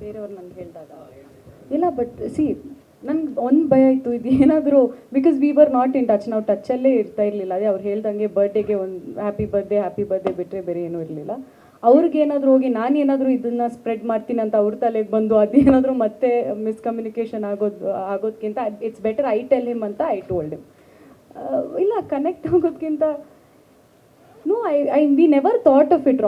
ಬೇರೆಯವ್ರು ನಂಗೆ ಹೇಳಿದಾಗ. ಇಲ್ಲ ಬಟ್ ಸಿ ನನ್ಗೆ ಒಂದು ಭಯ ಇತ್ತು, ಇದು ಏನಾದರೂ because we were not in touch ನಾವು ಟಚ್ಚಲ್ಲೇ ಇರ್ತಾ ಇರಲಿಲ್ಲ. ಅದೇ ಅವ್ರು ಹೇಳ್ದಂಗೆ ಬರ್ಡೇಗೆ ಒಂದು ಹ್ಯಾಪಿ ಬರ್ಡೇ ಹ್ಯಾಪಿ ಬರ್ಡೇ ಬಿಟ್ಟರೆ ಬೇರೆ ಏನೂ ಇರಲಿಲ್ಲ. ಅವ್ರಿಗೇನಾದರೂ ಹೋಗಿ, ನಾನು ಏನಾದರೂ ಇದನ್ನು ಸ್ಪ್ರೆಡ್ ಮಾಡ್ತೀನಿ ಅಂತ ಅವ್ರ ತಲೆಗೆ ಬಂದು ಅದೇನಾದರೂ ಮತ್ತೆ ಮಿಸ್ಕಮ್ಯುನಿಕೇಷನ್ ಆಗೋದು ಆಗೋದಕ್ಕಿಂತ it's better I tell him ಅಂತ ಐ ಟೋಲ್ಡ್ ಹಿಮ್ ಇಲ್ಲ ಕನೆಕ್ಟ್ ಆಗೋದಕ್ಕಿಂತ No, I we we never thought of it.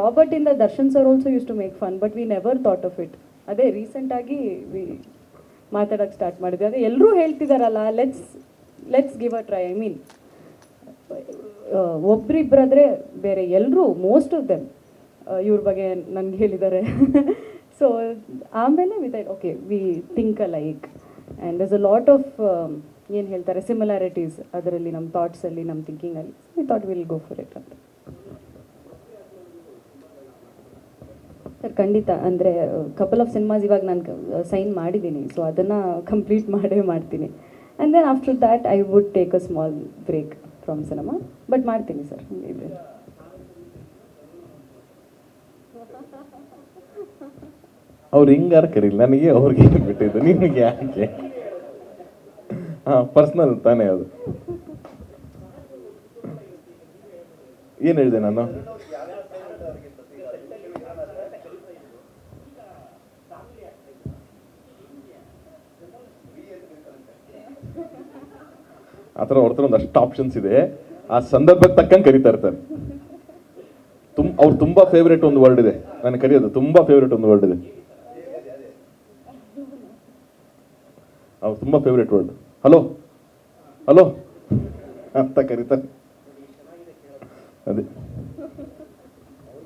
Darshan in also use to make fun but we fun, but of it. ಅದೇ ರೀಸೆಂಟಾಗಿ we ಮಾತಾಡೋಕ್ಕೆ start ಮಾಡಿದ್ವಿ. ಅದೇ ಎಲ್ಲರೂ ಹೇಳ್ತಿದಾರಲ್ಲ let's let's give a try I mean ಒಬ್ರಿಬ್ರಾದ್ರೆ ಬೇರೆ ಎಲ್ಲರೂ most of them ಇವ್ರ ಬಗ್ಗೆ ನನ್ಗೆ ಹೇಳಿದ್ದಾರೆ ಸೊ ಆಮೇಲೆ with okay we think uh like and thus a lot of ಏನು ಹೇಳ್ತಾರೆ ಸಿಮಿಲಾರಿಟೀಸ್ ಅದರಲ್ಲಿ ನಮ್ಮ ಥಾಟ್ಸಲ್ಲಿ ನಮ್ಮ ಥಿಂಕಿಂಗಲ್ಲಿ we thought will go for it ಅಂತ. ಸರ್, ಖಂಡಿತ. ಅಂದರೆ ಕಪಲ್ ಆಫ್ ಸಿನಿಮಾಸ್ ಇವಾಗ ನಾನು ಸೈನ್ ಮಾಡಿದ್ದೀನಿ ಸೊ ಅದನ್ನು ಕಂಪ್ಲೀಟ್ ಮಾಡೇ ಮಾಡ್ತೀನಿ. And then after that I would take a small break from cinema but ಮಾಡ್ತೀನಿ ಸರ್ ಇದೆ ಅವ್ರು ಹಿಂಗಾರ ಕರೀಲಿ ನನಗೆ ಅವ್ರಿಗೆ ಬಿಟ್ಟಿದ್ದು ನಿಮಗೆ ಯಾಕೆ? ಹಾಂ ಪರ್ಸ್ನಲ್ ತಾನೇ ಅದು. ಏನು ಹೇಳಿದೆ ನಾನು? ಆ ಥರ ಅವ್ರ ಹತ್ರ ಅಷ್ಟು ಆಪ್ಷನ್ಸ್ ಇದೆ. ಆ ಸಂದರ್ಭಕ್ಕೆ ತಕ್ಕಂಗೆ ಕರಿತಾ ಇರ್ತಾರೆ. ತುಮ್, ಅವ್ರು ತುಂಬಾ ಫೇವ್ರೇಟ್ ಒಂದು ವರ್ಡ್ ಇದೆ. ನಾನು ಕರೆಯೋದು, ತುಂಬಾ ಫೇವ್ರೇಟ್ ಒಂದು ವರ್ಡ್ ಇದೆ. ಅವ್ರು ತುಂಬಾ ಫೇವ್ರೇಟ್ ವರ್ಡ್ ಹಲೋ ಹಲೋ ಅಂತ ಕರೀತಾರೆ. ಅದೇ.